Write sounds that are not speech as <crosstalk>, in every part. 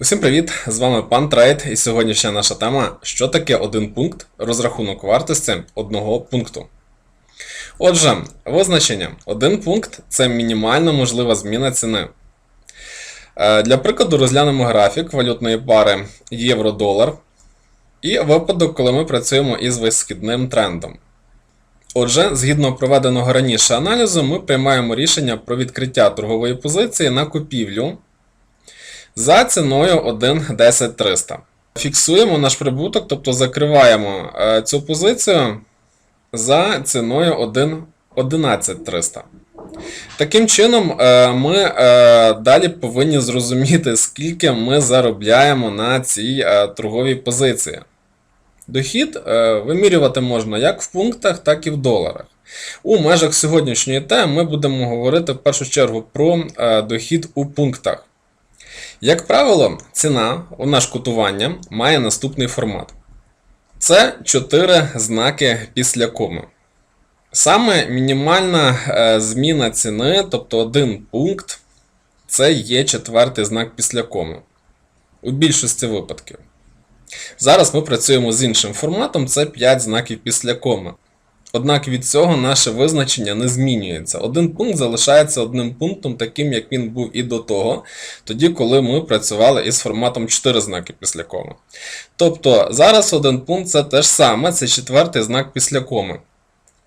Усім привіт! З вами пан Трейд, і сьогоднішня наша тема: що таке один пункт розрахунок вартості одного пункту. Отже, визначення: один пункт це мінімально можлива зміна ціни. Е, Для прикладу розглянемо графік валютної пари євро-долар і випадок, коли ми працюємо із висхідним трендом. Отже, згідно проведеного раніше аналізу, ми приймаємо рішення про відкриття торгової позиції на купівлю за ціною 1.10300. Фіксуємо наш прибуток, тобто закриваємо е, цю позицію за ціною 1.11300. Таким чином, е, ми е, далі повинні зрозуміти, скільки ми заробляємо на цій торговій позиції. Дохід вимірювати можна як в пунктах, так і в доларах. У межах сьогоднішньої теми ми будемо говорити в першу чергу про дохід у пунктах. Як правило, ціна у наш котування має наступний формат. Це 4 знаки після коми. Саме мінімальна е, зміна ціни, тобто один пункт, це є четвертий знак після коми. У більшості випадків. Зараз ми працюємо з іншим форматом, це 5 знаків після коми. Однак від цього наше визначення не змінюється. Один пункт залишається одним пунктом, таким як він був і до того, тоді, коли ми працювали із форматом 4 знаки після коми. Тобто зараз один пункт це те ж саме, це четвертий знак після коми.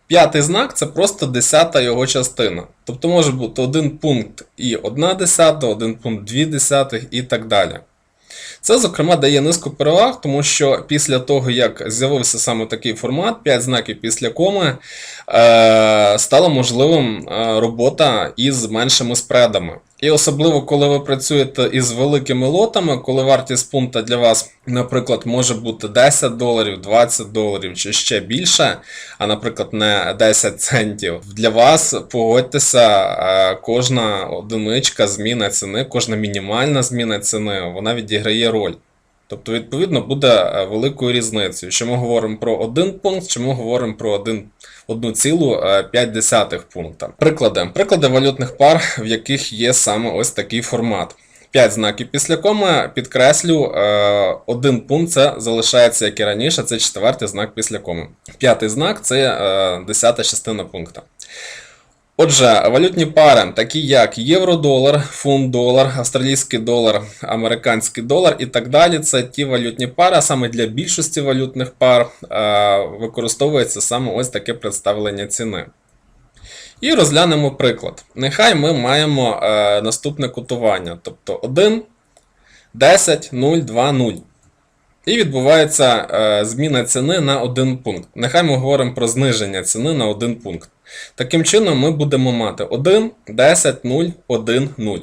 П'ятий знак це просто десята його частина. Тобто може бути один пункт і одна десята, один пункт дві десятих і так далі. Це, зокрема, дає низку переваг, тому що після того, як з'явився саме такий формат, 5 знаків після коми, е, стала можливим е, робота із меншими спредами. І особливо, коли ви працюєте із великими лотами, коли вартість пункта для вас, наприклад, може бути 10 доларів, 20 доларів чи ще більше, а, наприклад, не 10 центів. Для вас погодьтеся, е, кожна одиничка зміна ціни, кожна мінімальна зміна ціни, вона відіграє роль. Тобто, відповідно, буде е, великою різницею, що ми говоримо про один пункт, чи ми говоримо про один 1,5 пункта. Приклади. Приклади валютних пар, в яких є саме ось такий формат. 5 знаків після коми, підкреслю, е, один пункт це залишається, як і раніше, це четвертий знак після коми. П'ятий знак це е, десята частина пункта. Отже, валютні пари, такі як євро-долар, фунт-долар, австралійський долар, американський долар і так далі. Це ті валютні пари, а саме для більшості валютних пар е, використовується саме ось таке представлення ціни. І розглянемо приклад. Нехай ми маємо е, наступне котування, тобто 1, 10, 0, 2, 0. І відбувається е, зміна ціни на один пункт. Нехай ми говоримо про зниження ціни на один пункт. Таким чином, ми будемо мати 1, 10, 0, 1, 0.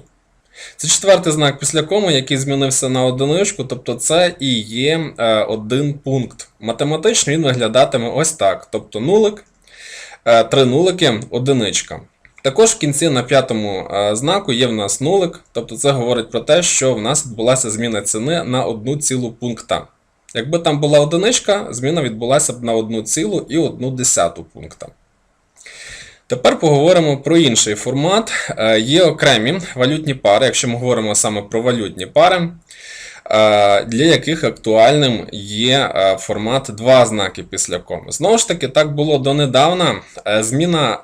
Це четвертий знак після коми, який змінився на одиничку, тобто це і є е, один пункт. Математично він виглядатиме ось так. Тобто нулик, е, три нулики, одиничка. Також в кінці на п'ятому е, знаку є в нас нулик, тобто це говорить про те, що в нас відбулася зміна ціни на одну цілу пункта. Якби там була одиничка, зміна відбулася б на одну цілу і одну десяту пункта. Тепер поговоримо про інший формат. Е, Є окремі валютні пари, якщо ми говоримо саме про валютні пари, е, для яких актуальним є е, формат 2 знаки після коми. Знову ж таки, так було донедавна. Зміна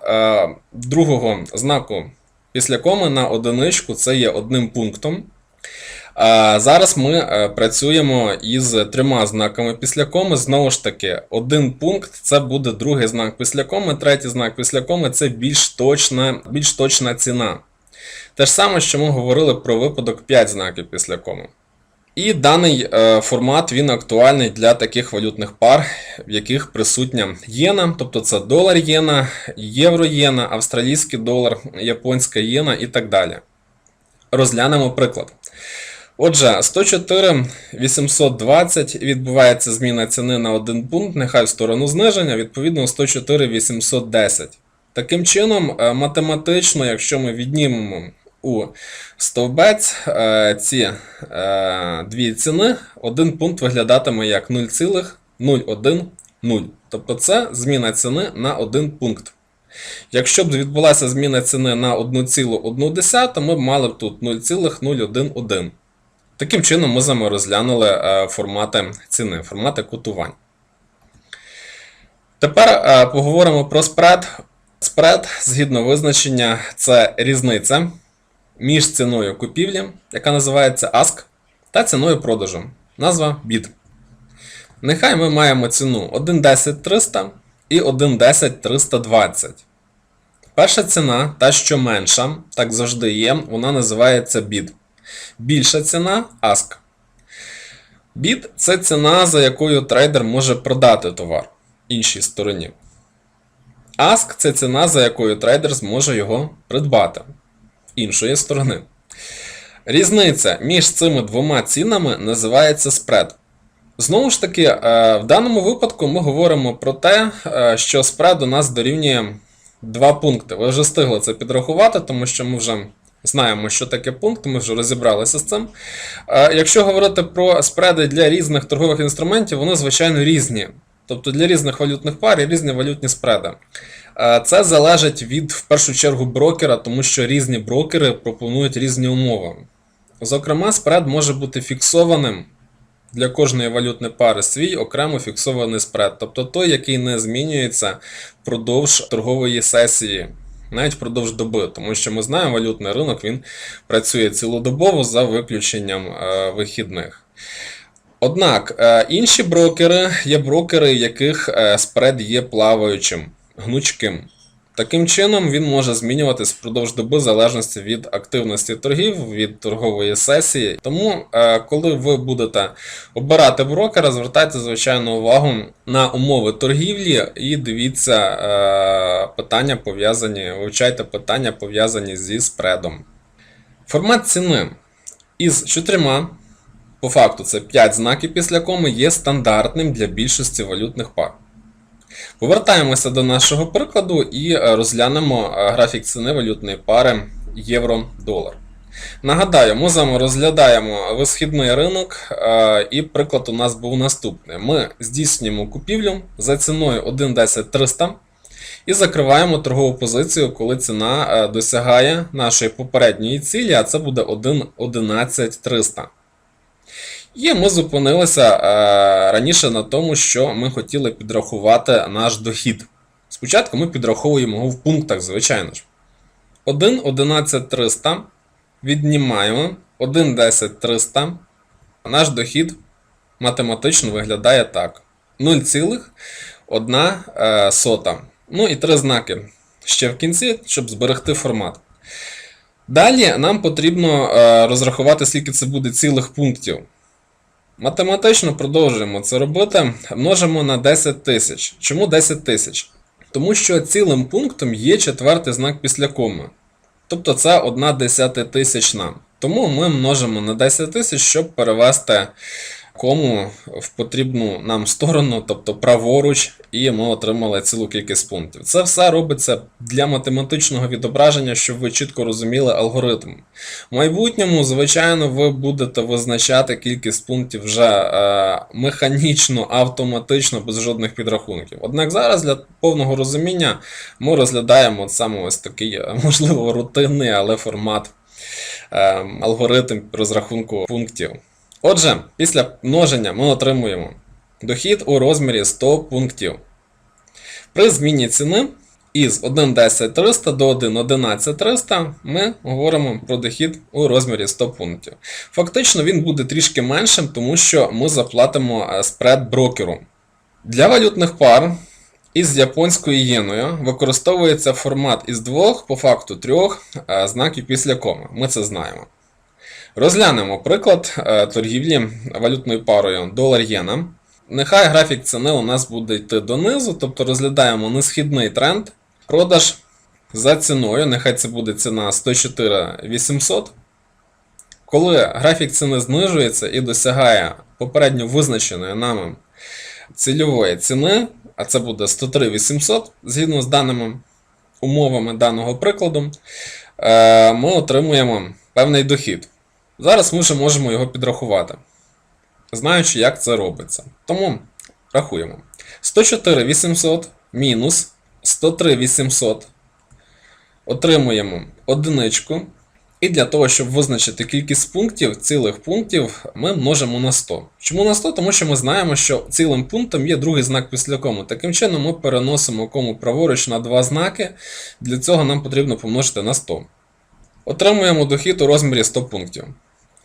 другого знаку після коми на одиничку це є одним пунктом. Зараз ми е, працюємо із трьома знаками після коми. Знову ж таки, один пункт це буде другий знак після коми, третій знак після коми це більш точна, більш точна ціна. Те ж саме, що ми говорили про випадок 5 знаків після коми. І даний е, формат він актуальний для таких валютних пар, в яких присутня єна, тобто це долар єна, євро єна, австралійський долар, японська єна і так далі. Розглянемо приклад. Отже, 104 820 відбувається зміна ціни на один пункт, нехай в сторону зниження, відповідно 104 810. Таким чином, е, математично, якщо ми віднімемо у стовбець е, ці е, дві ціни, один пункт виглядатиме як 0,010. Тобто це зміна ціни на один пункт. Якщо б відбулася зміна ціни на 1,1, ми б мали б тут 0,011. Таким чином, ми з вами розглянули е, формати ціни, формати котувань. Тепер е, поговоримо про спред. Спред, згідно визначення, це різниця між ціною купівлі, яка називається ASK, та ціною продажу. Назва BID. Нехай ми маємо ціну 1.10.300 і 1.10.320. Перша ціна, та що менша, так завжди є, вона називається BID. Більша ціна ASK. BID – це ціна, за якою трейдер може продати товар іншій стороні. ASK – це ціна, за якою трейдер зможе його придбати іншої сторони. Різниця між цими двома цінами називається спред. Знову ж таки, е, в даному випадку ми говоримо про те, е, що спред у нас дорівнює 2 пункти. Ви вже встигли це підрахувати, тому що ми вже знаємо, що таке пункт, ми вже розібралися з цим. Е, Якщо говорити про спреди для різних торгових інструментів, вони звичайно різні. Тобто для різних валютних пар є різні валютні спреди. Це залежить від в першу чергу брокера, тому що різні брокери пропонують різні умови. Зокрема, спред може бути фіксованим для кожної валютної пари свій окремо фіксований спред, тобто той, який не змінюється впродовж торгової сесії, навіть впродовж доби, тому що ми знаємо, валютний ринок він працює цілодобово за виключенням е, вихідних. Однак е, інші брокери є брокери, яких е, спред є плаваючим, гнучким. Таким чином, він може змінюватись впродовж доби в залежності від активності торгів, від торгової сесії. Тому, е, коли ви будете обирати брокера, звертайте звичайно увагу на умови торгівлі і дивіться е, питання пов'язані, вивчайте питання пов'язані зі спредом. Формат ціни із чотирма по факту це 5 знаків після коми є стандартним для більшості валютних пар. Повертаємося до нашого прикладу і е, розглянемо е, графік ціни валютної пари євро-долар. Нагадаю, ми з вами розглядаємо висхідний ринок, е, і приклад у нас був наступний. Ми здійснюємо купівлю за ціною 1.10.300 і закриваємо торгову позицію, коли ціна досягає нашої попередньої цілі, а це буде 1.11.300. І ми зупинилися е, раніше на тому, що ми хотіли підрахувати наш дохід. Спочатку ми підраховуємо його в пунктах, звичайно ж. 1.11.300 віднімаємо 1.10.300. Наш дохід математично виглядає так: 0,1 е. Ну і три знаки ще в кінці, щоб зберегти формат. Далі нам потрібно е, розрахувати, скільки це буде цілих пунктів. Математично продовжуємо це робити. Множимо на 10 тисяч. Чому 10 тисяч? Тому що цілим пунктом є четвертий знак після коми. Тобто це 1 десятитисячна. Тому ми множимо на 10 тисяч, щоб перевести кому в потрібну нам сторону, тобто праворуч, і ми отримали цілу кількість пунктів. Це все робиться для математичного відображення, щоб ви чітко розуміли алгоритм. В майбутньому, звичайно, ви будете визначати кількість пунктів вже е, механічно, автоматично, без жодних підрахунків. Однак зараз для повного розуміння ми розглядаємо саме ось такий, е, <laughs> можливо, рутинний, але формат. е, Алгоритм розрахунку пунктів. Отже, після множення ми отримуємо дохід у розмірі 100 пунктів. При зміні ціни із 1.10.300 до 1.11.300 ми говоримо про дохід у розмірі 100 пунктів. Фактично він буде трішки меншим, тому що ми заплатимо е, спред брокеру. Для валютних пар із японською єною використовується формат із двох, по факту трьох е, знаків після коми. Ми це знаємо. Розглянемо приклад е, торгівлі валютною парою долар-єна. Нехай графік ціни у нас буде йти донизу, тобто розглядаємо несхідний тренд. Продаж за ціною, нехай це буде ціна 104 800. Коли графік ціни знижується і досягає попередньо визначеної нами цільової ціни, а це буде 103 800, згідно з даними умовами даного прикладу, е, ми отримуємо певний дохід. Зараз ми вже можемо його підрахувати, знаючи, як це робиться. Тому рахуємо. 104 800 мінус 103 800. Отримуємо одиничку. І для того, щоб визначити кількість пунктів, цілих пунктів, ми множимо на 100. Чому на 100? Тому що ми знаємо, що цілим пунктом є другий знак після коми. Таким чином, ми переносимо кому праворуч на два знаки. Для цього нам потрібно помножити на 100. Отримуємо дохід у розмірі 100 пунктів.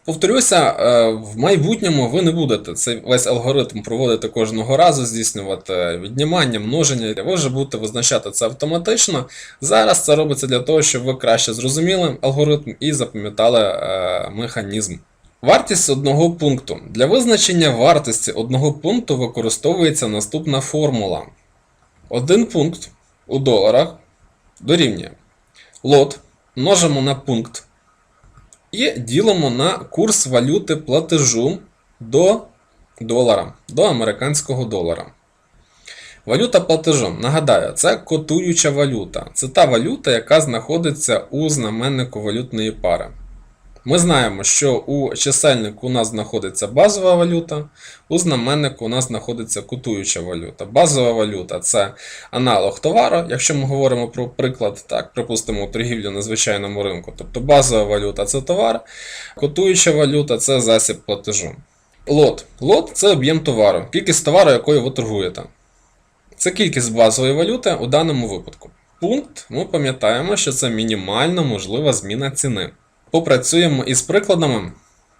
Повторюся, е, в майбутньому ви не будете цей весь алгоритм проводити кожного разу, здійснювати віднімання, множення. Ви вже будете визначати це автоматично. Зараз це робиться для того, щоб ви краще зрозуміли алгоритм і запам'ятали е, механізм. Вартість одного пункту. Для визначення вартості одного пункту використовується наступна формула. Один пункт у доларах дорівнює лот множимо на пункт і ділимо на курс валюти платежу до долара, до американського долара. Валюта платежу. Нагадаю, це котуюча валюта. Це та валюта, яка знаходиться у знаменнику валютної пари. Ми знаємо, що у чисельнику у нас знаходиться базова валюта, у знаменнику у нас знаходиться котуюча валюта. Базова валюта це аналог товару, якщо ми говоримо про приклад, так, припустимо, торгівлю на звичайному ринку. Тобто базова валюта це товар, котуюча валюта це засіб платежу. Лот. Лот це об'єм товару, кількість товару, якою ви торгуєте. Це кількість базової валюти у даному випадку. Пункт, ми пам'ятаємо, що це мінімально можлива зміна ціни. Попрацюємо із прикладами,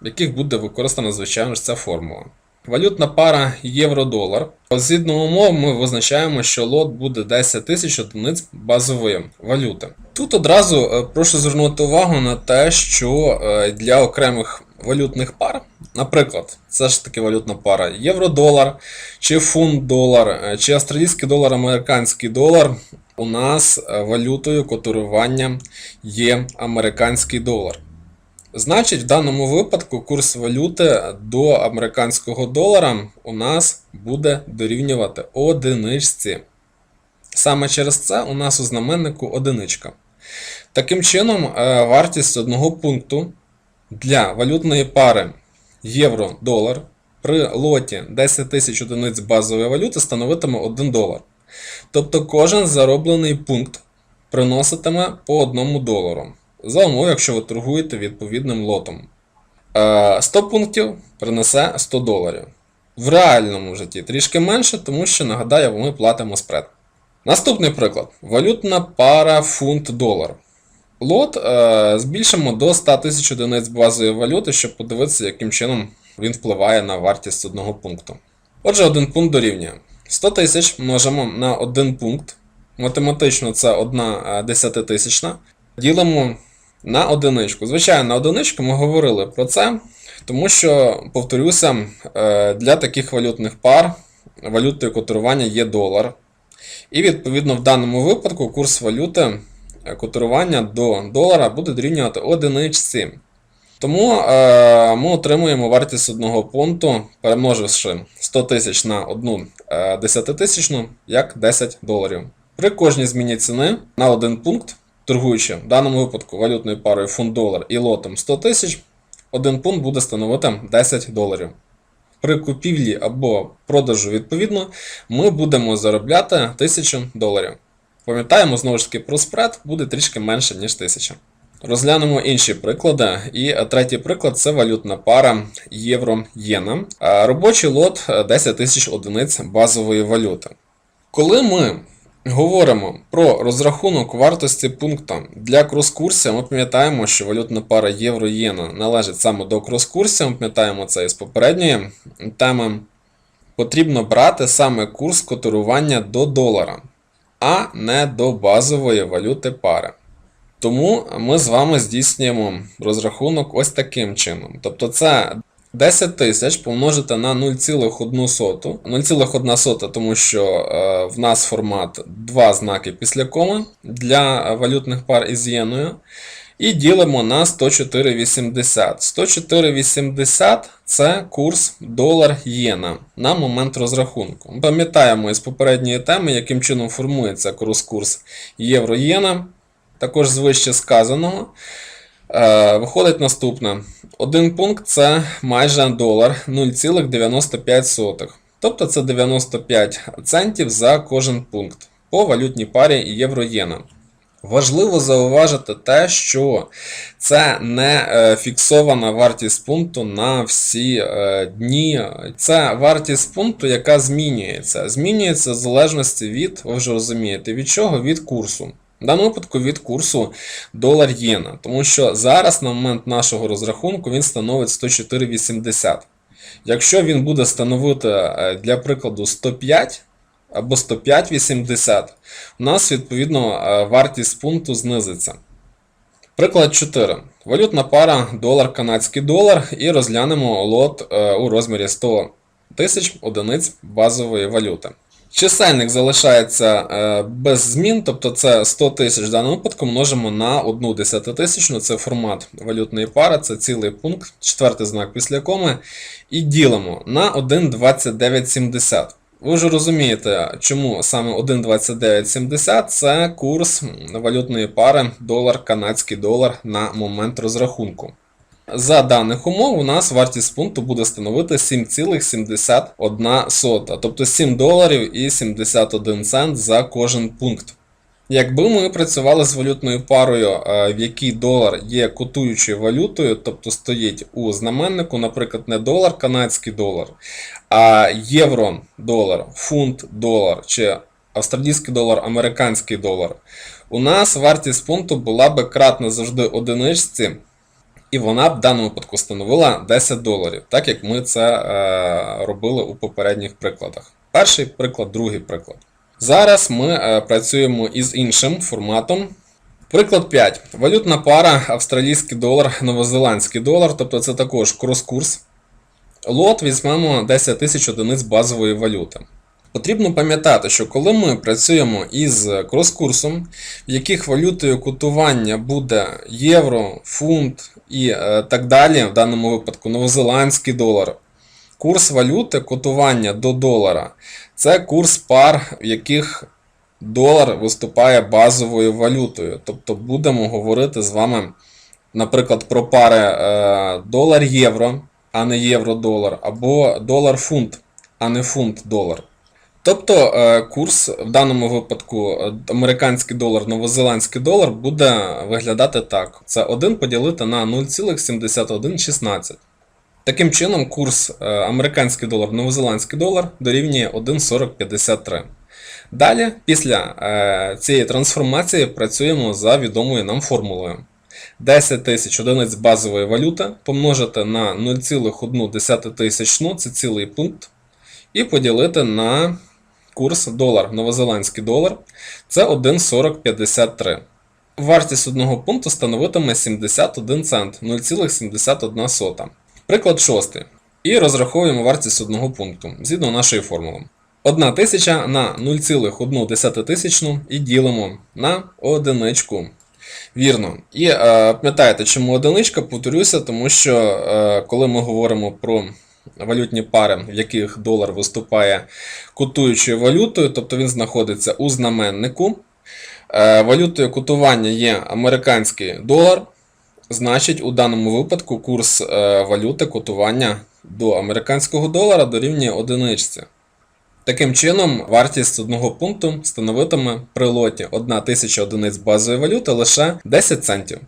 в яких буде використана, звичайно ж, ця формула. Валютна пара євро-долар. Згідно умов, ми визначаємо, що лот буде 10 тисяч одиниць базової валюти. Тут одразу е, прошу звернути увагу на те, що е, для окремих валютних пар, наприклад, це ж таки валютна пара євро-долар, чи фунт-долар, е, чи австралійський долар, американський долар, у нас е, валютою котирування є американський долар. Значить, в даному випадку курс валюти до американського долара у нас буде дорівнювати одиничці. Саме через це у нас у знаменнику одиничка. Таким чином, е, вартість одного пункту для валютної пари євро-долар при лоті 10 тисяч одиниць базової валюти становитиме 1 долар. Тобто кожен зароблений пункт приноситиме по 1 долару. За умов, якщо ви торгуєте відповідним лотом. Е, 100 пунктів принесе 100 доларів. В реальному житті трішки менше, тому що, нагадаю, ми платимо спред. Наступний приклад: валютна пара фунт-долар. Лот е, збільшимо до 100 тисяч одиниць базової валюти, щоб подивитися, яким чином він впливає на вартість одного пункту. Отже, один пункт дорівнює. 100 тисяч множимо на один пункт. Математично це одна десятитисячна. Ділимо на одиничку. Звичайно, на одиничку ми говорили про це, тому що, повторюся, е, для таких валютних пар валютою котирування є долар. І відповідно в даному випадку курс валюти е, котирування до долара буде дорівнювати одиничці. Тому е, ми отримуємо вартість одного пункту, перемноживши 100 тисяч на одну е, десятитисячну, як 10 доларів. При кожній зміні ціни на один пункт, торгуючи в даному випадку валютною парою фунт-долар і лотом 100 тисяч, один пункт буде становити 10 доларів. При купівлі або продажу, відповідно, ми будемо заробляти 1000 доларів. Пам'ятаємо, знову ж таки, про спред буде трішки менше, ніж 1000. Розглянемо інші приклади. І третій приклад це валютна пара євро-єна. Робочий лот 10 тисяч одиниць базової валюти. Коли ми говоримо про розрахунок вартості пункту для крос-курсів, ми пам'ятаємо, що валютна пара євро-єна належить саме до крос-курсів, ми пам'ятаємо це із попередньої теми. Потрібно брати саме курс котирування до долара, а не до базової валюти пари. Тому ми з вами здійснюємо розрахунок ось таким чином. Тобто це 10 тисяч помножити на 0,1. 0,1, тому що е, в нас формат два знаки після коми для валютних пар із єною. І ділимо на 104,80. 104,80 це курс долар-єна на момент розрахунку. Пам'ятаємо із попередньої теми, яким чином формується курс-курс євро-єна також з вище сказаного. Е, виходить наступне. Один пункт це майже долар 0,95. Тобто це 95 центів за кожен пункт по валютній парі євро-єна. Важливо зауважити те, що це не е, фіксована вартість пункту на всі е, дні. Це вартість пункту, яка змінюється. Змінюється в залежності від, ви вже розумієте, від чого? Від курсу. В даному випадку від курсу долар єна. Тому що зараз на момент нашого розрахунку він становить 104,80. Якщо він буде становити, е, для прикладу, 105 або 105,80, у нас відповідно е, вартість пункту знизиться. Приклад 4. Валютна пара долар канадський долар і розглянемо лот е, у розмірі 100 тисяч одиниць базової валюти. Чисельник залишається е, без змін, тобто це 100 тисяч в даному випадку множимо на 1 десятитисячну, це формат валютної пари, це цілий пункт, четвертий знак після коми, і ділимо на 1,2970. Ви вже розумієте, чому саме 1,2970 це курс валютної пари долар-канадський долар на момент розрахунку. За даних умов у нас вартість пункту буде становити 7,71, тобто 7 доларів і 71 цент за кожен пункт. Якби ми працювали з валютною парою, е, в якій долар є котуючою валютою, тобто стоїть у знаменнику, наприклад, не долар, канадський долар, а євро долар, фунт долар чи австралійський долар, американський долар, у нас вартість пункту була би кратна завжди одиничці. І вона в даному випадку становила 10 доларів, так як ми це е, робили у попередніх прикладах. Перший приклад, другий приклад. Зараз ми е, працюємо із іншим форматом. Приклад 5. Валютна пара австралійський долар, новозеландський долар, тобто це також крос-курс. Лот візьмемо 10 тисяч одиниць базової валюти. Потрібно пам'ятати, що коли ми працюємо із крос-курсом, в яких валютою котування буде євро, фунт і е, так далі, в даному випадку новозеландський долар, курс валюти котування до долара це курс пар, в яких долар виступає базовою валютою. Тобто будемо говорити з вами, наприклад, про пари е, долар-євро, а не євро-долар, або долар-фунт, а не фунт-долар. Тобто е, курс в даному випадку е, американський долар, новозеландський долар буде виглядати так: це 1 поділити на 0,7116. Таким чином, курс е, американський долар, новозеландський долар дорівнює 1,4053. Далі, після цієї трансформації, працюємо за відомою нам формулою. 10 тисяч одиниць базової валюти помножити на 0,1 тисячну, це цілий пункт, і поділити на курс долар, новозеландський долар це 1,4053. Вартість одного пункту становитиме 71 цент 0,71. Приклад 6. І розраховуємо вартість одного пункту згідно нашої формули. 1 тисяча на 0,1 тисячну і ділимо на одиничку. Вірно. І е, пам'ятаєте, чому одиничка? Повторюся, тому що е, коли ми говоримо про валютні пари, в яких долар виступає котуючою валютою, тобто він знаходиться у знаменнику. Е, валютою котування є американський долар. Значить, у даному випадку курс е, валюти котування до американського долара дорівнює одиничці. Таким чином, вартість одного пункту становитиме при лоті 1000 одиниць базової валюти лише 10 центів.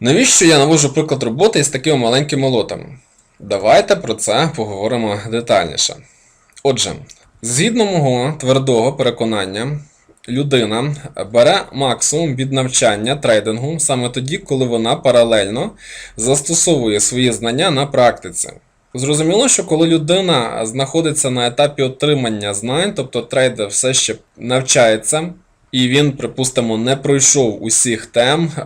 Навіщо я навожу приклад роботи із такими маленькими лотами? Давайте про це поговоримо детальніше. Отже, згідно мого твердого переконання, людина бере максимум від навчання трейдингу саме тоді, коли вона паралельно застосовує свої знання на практиці. Зрозуміло, що коли людина знаходиться на етапі отримання знань, тобто трейдер все ще навчається, і він, припустимо, не пройшов усіх тем, е,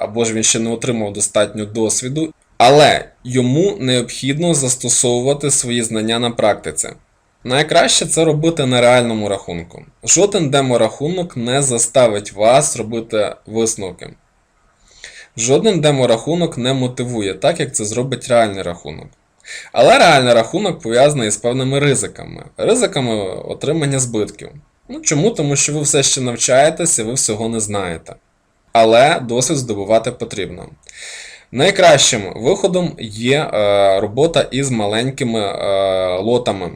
або ж він ще не отримав достатньо досвіду, але йому необхідно застосовувати свої знання на практиці. Найкраще це робити на реальному рахунку. Жоден деморахунок не заставить вас робити висновки. Жоден деморахунок не мотивує, так як це зробить реальний рахунок. Але реальний рахунок пов'язаний з певними ризиками, ризиками отримання збитків. Ну Чому? Тому що ви все ще навчаєтеся, ви всього не знаєте. Але досвід здобувати потрібно. Найкращим виходом є е, робота із маленькими е, лотами.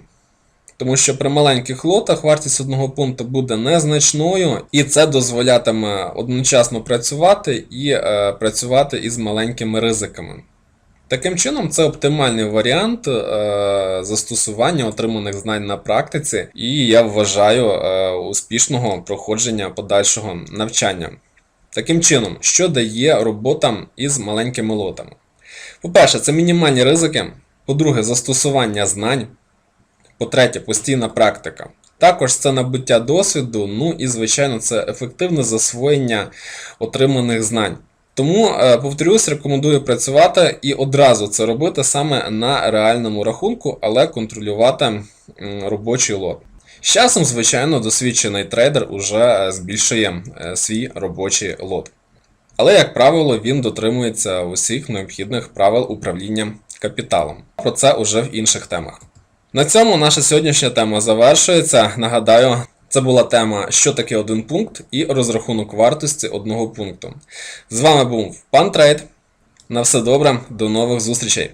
Тому що при маленьких лотах вартість одного пункту буде незначною, і це дозволятиме одночасно працювати і е, працювати із маленькими ризиками. Таким чином, це оптимальний варіант е, застосування отриманих знань на практиці, і я вважаю е, успішного проходження подальшого навчання. Таким чином, що дає робота із маленькими лотами? По-перше, це мінімальні ризики. По-друге, застосування знань. По-третє, постійна практика. Також це набуття досвіду, ну і, звичайно, це ефективне засвоєння отриманих знань. Тому, е, повторюсь, рекомендую працювати і одразу це робити саме на реальному рахунку, але контролювати робочий лот. З часом, звичайно, досвідчений трейдер уже е, збільшує е, свій робочий лот. Але, як правило, він дотримується усіх необхідних правил управління капіталом. Про це уже в інших темах. На цьому наша сьогоднішня тема завершується. Нагадаю, це була тема, що таке один пункт і розрахунок вартості одного пункту. З вами був пан Трейд. На все добре, до нових зустрічей!